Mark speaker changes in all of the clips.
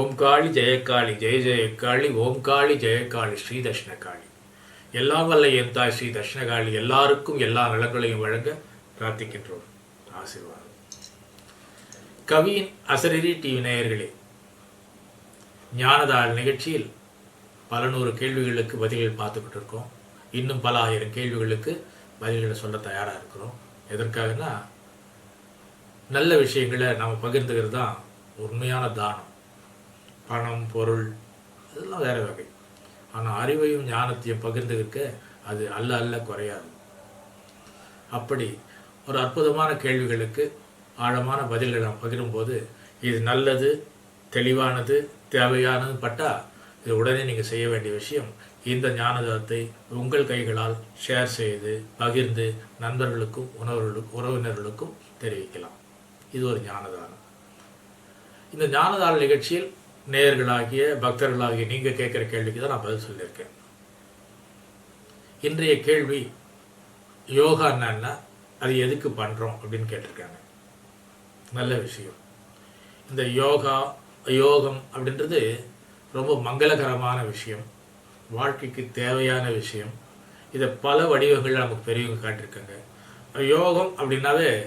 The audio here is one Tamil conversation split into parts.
Speaker 1: ஓம் காளி ஜெயக்காளி ஜெய ஜெயக்காளி ஓம் காளி ஜெயக்காளி ஸ்ரீ தட்சிணகாளி எல்லாம் வல்ல என் தாய் ஸ்ரீ தட்சிணகாளி எல்லாருக்கும் எல்லா நலங்களையும் வழங்க பிரார்த்திக்கின்றோம். ஆசீர்வாதம். கவியின் அசரீரி டிவி நேயர்களே ஞானதாள் நிகழ்ச்சியில் பல நூறு கேள்விகளுக்கு பதில்கள் பார்த்துக்கிட்டு இருக்கோம் இன்னும் பல ஆயிரம் கேள்விகளுக்கு பதில்களை சொல்ல தயாராக இருக்கிறோம். எதற்காகனா நல்ல விஷயங்களை நம்ம பகிர்ந்துக்கிறது தான் உண்மையான தானம். பணம் பொருள் இதெல்லாம் வேறு வகை. ஆனால் அறிவையும் ஞானத்தையும் பகிர்ந்துக்க அது அல்ல அல்ல குறையாது. அப்படி ஒரு அற்புதமான கேள்விகளுக்கு ஆழமான பதில்களை நாம் பகிரும்போது இது நல்லது தெளிவானது தேவையானது பட்டா இது உடனே நீங்கள் செய்ய வேண்டிய விஷயம் இந்த ஞானதத்தை உங்கள் கைகளால் ஷேர் செய்து பகிர்ந்து நண்பர்களுக்கும் உணவர்களுக்கும் உறவினர்களுக்கும் தெரிவிக்கலாம். இது ஒரு ஞானதானம் இந்த ஞானதான நிகழ்ச்சியில் நேயர்களாகிய பக்தர்களாகிய நீங்கள் கேட்குற கேள்விக்கு தான் நான் பதில் சொல்லியிருக்கேன். இன்றைய கேள்வி யோகா என்னன்னா அது எதுக்கு பண்ணுறோம் அப்படின்னு கேட்டிருக்காங்க. நல்ல விஷயம். இந்த யோகா யோகம் அப்படின்றது ரொம்ப மங்களகரமான விஷயம். வாழ்க்கைக்கு தேவையான விஷயம். இதை பல வடிவங்களில் நமக்கு பெரியவங்க காட்டியிருக்காங்க. யோகம் அப்படின்னாவே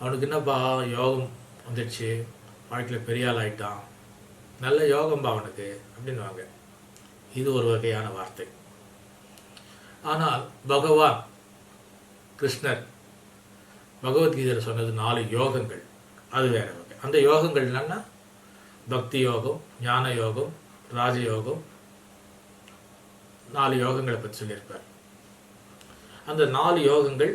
Speaker 1: அவனுக்கு என்னப்பா யோகம் வந்துடுச்சு. வாழ்க்கையில் பெரிய ஆள் ஆகிட்டான் நல்ல யோகம்பா அவனுக்கு அப்படின்வாங்க இது ஒரு வகையான வார்த்தை. ஆனால் பகவான் கிருஷ்ணர் பகவத்கீதையில் சொன்னது நாலு யோகங்கள். அது வேற வகை. அந்த யோகங்கள் என்னன்னா பக்தி யோகம் ஞான யோகம் ராஜயோகம் நாலு யோகங்களை பற்றி சொல்லியிருப்பார். அந்த நாலு யோகங்கள்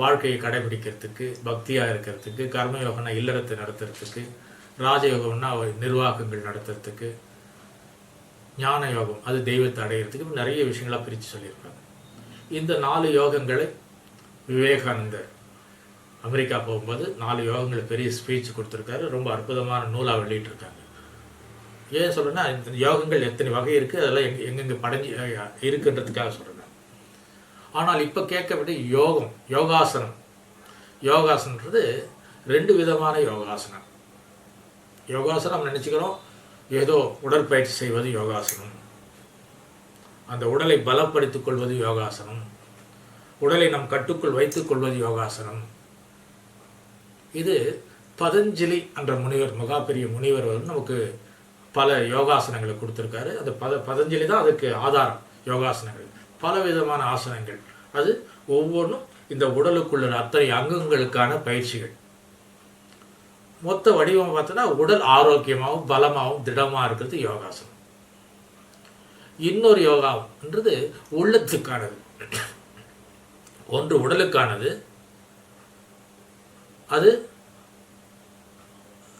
Speaker 1: வாழ்க்கையை கடைபிடிக்கிறதுக்கு பக்தியாக இருக்கிறதுக்கு கர்மயோகம்னா இல்லறத்தை நடத்துறதுக்கு ராஜயோகம்னா அவர் நிர்வாகங்கள் நடத்துறதுக்கு ஞான யோகம் அது தெய்வத்தை அடையிறதுக்கு நிறைய விஷயங்களாக பிரித்து சொல்லியிருக்காங்க. இந்த நாலு யோகங்களை விவேகானந்தர் அமெரிக்கா போகும்போது நாலு யோகங்களை பெரிய ஸ்பீச் கொடுத்துருக்காரு. ரொம்ப அற்புதமான நூலாக வெளியிட்டிருக்காங்க. ஏன் சொல்கிறேன்னா இந்த யோகங்கள் எத்தனை வகை இருக்குது அதெல்லாம் எங்கே எங்கெங்கே படைஞ்சு இருக்குன்றதுக்காக சொல்கிறேன் ஆனால் இப்போ கேட்கப்பட்ட யோகம் யோகாசனம். யோகாசனன்றது ரெண்டு விதமான யோகாசனம். யோகாசனம் நினச்சிக்கிறோம். ஏதோ உடற்பயிற்சி செய்வது யோகாசனம். அந்த உடலை பலப்படுத்திக் கொள்வது யோகாசனம். உடலை நம் கட்டுக்குள் வைத்துக் கொள்வது யோகாசனம். இது பதஞ்சலி என்ற முனிவர் மகா பெரிய முனிவர் வந்து நமக்கு பல யோகாசனங்களை கொடுத்துருக்காரு. அந்த பத பதஞ்சலி தான் அதுக்கு ஆதாரம் யோகாசனங்கள். பல விதமான ஆசனங்கள். அது ஒவ்வொன்றும் இந்த உடலுக்குள்ள அத்தனை அங்கங்களுக்கான பயிற்சிகள். மொத்த வடிவம் பார்த்தோன்னா உடல் ஆரோக்கியமாகவும் பலமாகவும் திடமாக இருக்கிறது யோகாசனம். இன்னொரு யோகான்றது உள்ளத்துக்கானது. ஒன்று உடலுக்கானது. அது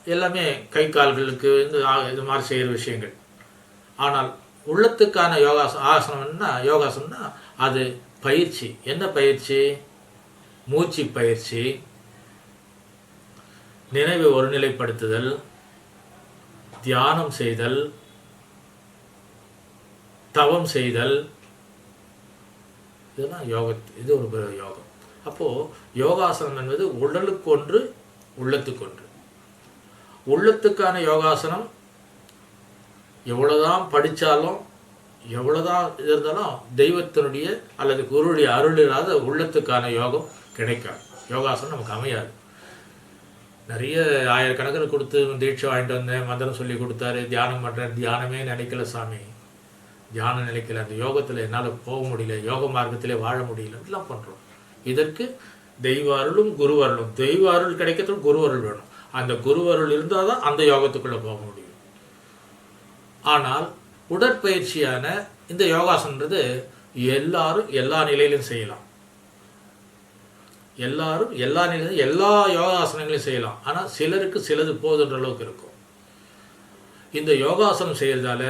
Speaker 1: எல்லாமே கை கால்களுக்கு இந்த இது மாதிரி செய்கிற விஷயங்கள். ஆனால் உள்ளத்துக்கான யோகாசனம் ஆசனம்னா யோகாசனம்னா அது பயிற்சி. என்ன பயிற்சி? மூச்சு பயிற்சி. நினைவை ஒருநிலைப்படுத்துதல் தியானம் செய்தல் தவம் செய்தல். இதெல்லாம் யோக இது ஒரு பெரிய யோகம். அப்போது யோகாசனம் என்பது உடலுக்கொன்று உள்ளத்துக்கொன்று. உள்ளத்துக்கான யோகாசனம் எவ்வளோதான் படித்தாலும் எவ்வளோதான் இது இருந்தாலும் தெய்வத்தினுடைய அல்லது குருடைய அருள் இல்லாத உள்ளத்துக்கான யோகம் கிடைக்காது. யோகாசனம் நமக்கு அமையாது. நிறைய ஆயிரக்கணக்கில் கொடுத்து தீட்சை வாங்கிட்டு வந்தேன் மந்திரம் சொல்லி கொடுத்தாரு தியானம் பண்ணுறேன் தியானமே நினைக்கல சாமி. தியானம் நினைக்கல. அந்த யோகத்தில் என்னால் போக முடியல. யோக மார்க்கத்திலே வாழ முடியல. இதெல்லாம் பண்ணுறோம் இதற்கு தெய்வ அருளும் குரு அருளும். தெய்வ அருள் கிடைக்கிறதுக்கு குரு அருள் வேணும். அந்த குரு அருள் இருந்தால் தான் அந்த யோகத்துக்குள்ளே போக முடியும். ஆனால் உடற்பயிற்சியான இந்த யோகாசனன்றது எல்லாரும் எல்லா நிலையிலும் செய்யலாம். எல்லாரும் எல்லா நிலையிலும் எல்லா யோகாசனங்களையும் செய்யலாம். ஆனால் சிலருக்கு சிலது போதுன்ற அளவுக்கு இருக்கும். இந்த யோகாசனம் செய்கிறதால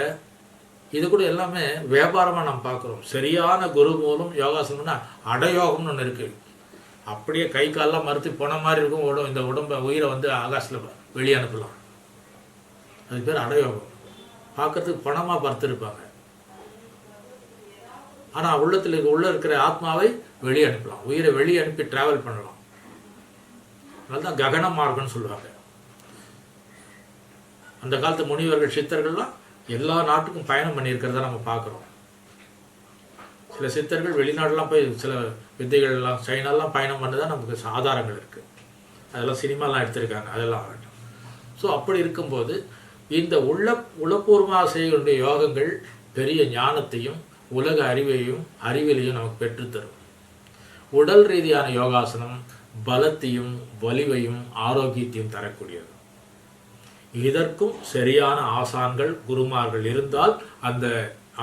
Speaker 1: இது கூட எல்லாமே வியாபாரமாக நம்ம பார்க்குறோம். சரியான குரு மூலம் யோகாசனம்னா அடயோகம்னு ஒன்று இருக்குது அப்படியே கை காலெல்லாம் மறுத்து போன மாதிரி இருக்கும். உடம்பு இந்த உடம்பை உயிரை வந்து ஆகாசில் வெளியே அனுப்பலாம். அது பேர் அடயோகம். பார்க்கறதுக்கு பணமாக படுத்திருப்பாங்க ஆனால் உள்ளத்தில் இருக்க உள்ள இருக்கிற ஆத்மாவை வெளியே அனுப்பலாம். உயிரை வெளியே அனுப்பி டிராவல் பண்ணலாம். அதனால தான் ககன மார்க்கம்னு சொல்லுவாங்க. அந்த காலத்து முனிவர்கள் சித்தர்கள்லாம் எல்லா நாட்டுக்கும் பயணம் பண்ணியிருக்கிறத நம்ம பார்க்குறோம். சில சித்தர்கள் வெளிநாடுலாம் போய் சில வித்தைகள்லாம் சைனாலாம் பயணம் பண்ணதான் நமக்கு ஆதாரங்கள் இருக்குது அதெல்லாம் சினிமாலாம் எடுத்திருக்காங்க அதெல்லாம் வேண்டாம் ஸோ அப்படி இருக்கும்போது இந்த உள்ள உளப்பூர்வமாக செய்யக்கூடிய யோகங்கள் பெரிய ஞானத்தையும் உலக அறிவையும் அறிவிலையும் நமக்கு பெற்றுத்தரும். உடல் ரீதியான யோகாசனம் பலத்தையும் வலிவையும் ஆரோக்கியத்தையும் தரக்கூடியது. இதற்கும் சரியான ஆசான்கள் குருமார்கள் இருந்தால் அந்த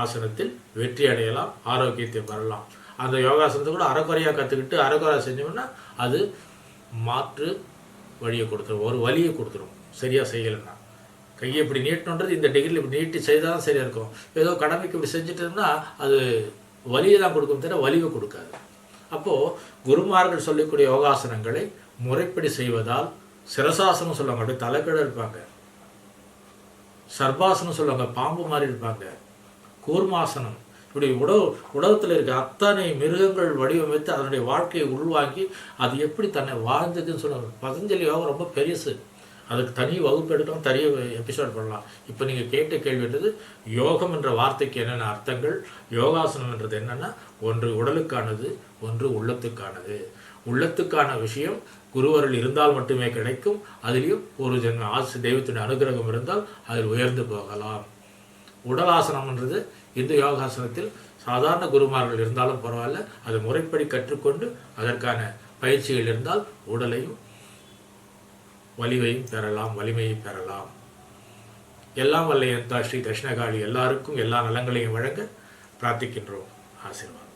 Speaker 1: ஆசனத்தில் வெற்றி அடையலாம் ஆரோக்கியத்தை பெறலாம். அந்த யோகாசனத்தை கூட அறக்குறையாக கற்றுக்கிட்டு அறக்குறை செஞ்சோம்னா அது மாற்று வழியை கொடுத்துரும் ஒரு வழியை கொடுத்துரும். சரியாக செய்யலைன்னா. கையை இப்படி நீட்டணுன்றது இந்த டிகிரியில் இப்படி நீட்டி செய்தால் தான் சரியாக இருக்கும். ஏதோ கடமைக்கு இப்படி செஞ்சுட்டோம்னா அது வலியை தான் கொடுக்கும் தவிர வலிவை கொடுக்காது. அப்போது குருமார்கள் சொல்லக்கூடிய யோகாசனங்களை முறைப்படி செய்வதால் சிரசாசனம் சொல்லுவாங்க. அப்படியே தலைக்கீழ இருப்பாங்க. சர்பாசனம் சொல்லுவாங்க. பாம்பு மாதிரி இருப்பாங்க. கூர்மாசனம். இப்படி உடல் உலகத்தில் இருக்க அத்தனை மிருகங்கள் வடிவமைத்து அதனுடைய வாழ்க்கையை உள்வாங்கி அது எப்படி தன்னை வாழ்ந்ததுன்னு சொல்லுவாங்க. பதஞ்சலி யோகம் ரொம்ப பெருசு அதுக்கு தனி வகுப்பு எடுக்கலாம் தனி எபிசோட் பண்ணலாம். இப்போ நீங்கள் கேட்ட கேள்வின்றது யோகம் என்ற வார்த்தைக்கு என்னென்ன அர்த்தங்கள்? யோகாசனம் என்றது என்னென்னா ஒன்று உடலுக்கானது ஒன்று உள்ளத்துக்கானது. உள்ளத்துக்கான விஷயம் குருவர்கள் இருந்தால் மட்டுமே கிடைக்கும். அதுலேயும் ஒரு ஜென்ம ஆசு தெய்வத்தின் அனுகிரகம் இருந்தால் அதில் உயர்ந்து போகலாம். உடலாசனம்ன்றது இந்த யோகாசனத்தில் சாதாரண குருமார்கள் இருந்தாலும் பரவாயில்ல. அதை முறைப்படி கற்றுக்கொண்டு அதற்கான பயிற்சிகள் இருந்தால் உடலையும் வலிவையும் பெறலாம் வலிமையை பெறலாம். எல்லாம் வல்ல என் ஸ்ரீ தட்சிணகாளி எல்லாருக்கும் எல்லா நலங்களையும் வழங்க பிரார்த்திக்கின்றோம். ஆசீர்வாதம்.